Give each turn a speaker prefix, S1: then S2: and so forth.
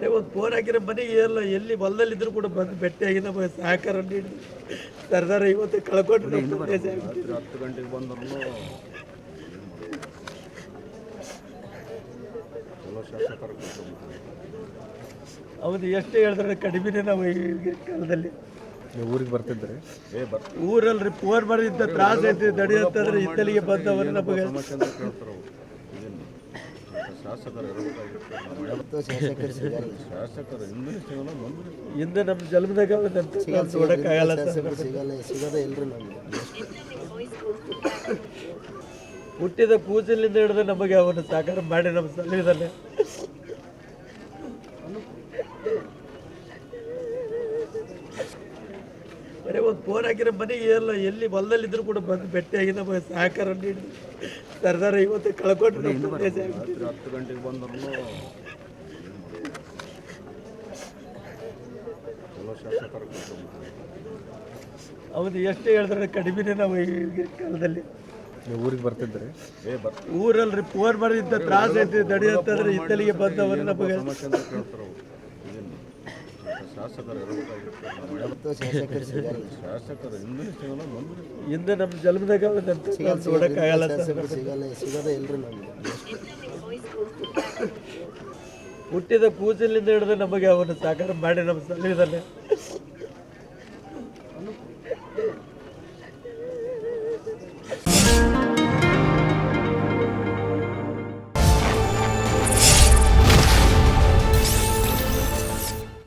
S1: ಬರೀ ಒಂದು ಫೋನ್ ಹಾಕಿರೋ ಮನೆಗೆ ಎಲ್ಲ ಎಲ್ಲಿ ಹೊಲದಲ್ಲಿದ್ದರೂ ಕೂಡ ಬಂದು ಭೇಟಿಯಾಗಿ ನಮಗೆ ಸಹಕಾರ ನೀಡಿ. ಸರ್ದಾರ ಇವತ್ತು ಕಳ್ಕೊಂಡು
S2: ಹತ್ತು ಗಂಟೆಗೆ ಬಂದ್ರು
S1: ಹೌದು ಎಷ್ಟು ಹೇಳಿದ್ರೆ ಕಡಿಮೆನೇ ನಾವು ಈಗಿನ ಕಾಲದಲ್ಲಿ.
S3: ಊರಿಗೆ ಬರ್ತಿದ್ರೆ
S1: ಊರಲ್ಲಿ ಫೋನ್ ಮಾಡಿದ್ದ ತ್ರಾಸ ಐತಿ ದಡಿ ಅಂತಂದ್ರೆ ಇತ್ತಲಿಗೆ ಬಂದವರು ನಮಗೆ
S2: ಹಿಂದೆ
S1: ನಮ್ಮ ಜನ್ಮದಾಗ ನೋಡೋಕ್ಕಾಗಲ್ಲ ಹುಟ್ಟಿದ ಕೂದಲಿಂದ ಹಿಡಿದು ನಮಗೆ ಅವನು ಸಾಕಾರ ಮಾಡಿ ನಮ್ಮ ಸಂವಿಧಾನ ಬರೀ ಒಂದು ಫೋನ್ ಹಾಕಿರೋ ಮನೆಗೆ ಎಲ್ಲ ಎಲ್ಲಿ ಹೊಲದಲ್ಲಿದ್ದರೂ ಕೂಡ ಬಂದು ಭೇಟಿಯಾಗಿ ನಮಗೆ ಸಹಕಾರ ನೀಡಿ ಸರ್ದಾರ ಇವತ್ತು
S2: ಕಳ್ಕೊಂಡು ಹತ್ತು ಗಂಟೆಗೆ ಬಂದ್ರು
S1: ಹೌದು ಎಷ್ಟು ಹೇಳಿದ್ರೆ ಕಡಿಮೆನೇ ನಾವು ಈಗಿನ ಕಾಲದಲ್ಲಿ.
S3: ನೀವು ಊರಿಗೆ ಬರ್ತಿದ್ರೆ?
S1: ಊರಲ್ಲಿ ಫೋನ್ ಮಾಡಿದ್ದ ತ್ರಾಸ ಐತಿ ದಡಿ ಅಂತಂದ್ರೆ ಇತ್ತಲಿಗೆ ಬಂದವರು ನಮಗೆ
S2: ಹಿಂದೆ
S1: ನಮ್ಮ ಜನ್ಮದಾಗ ಹುಟ್ಟಿದ ಕೂದಲಿಂದ ಹಿಡಿದು ನಮಗೆ ಅವನು ಸಾಕಾರ ಮಾಡಿ ನಮ್ಮ ಸಂವಿಧಾನ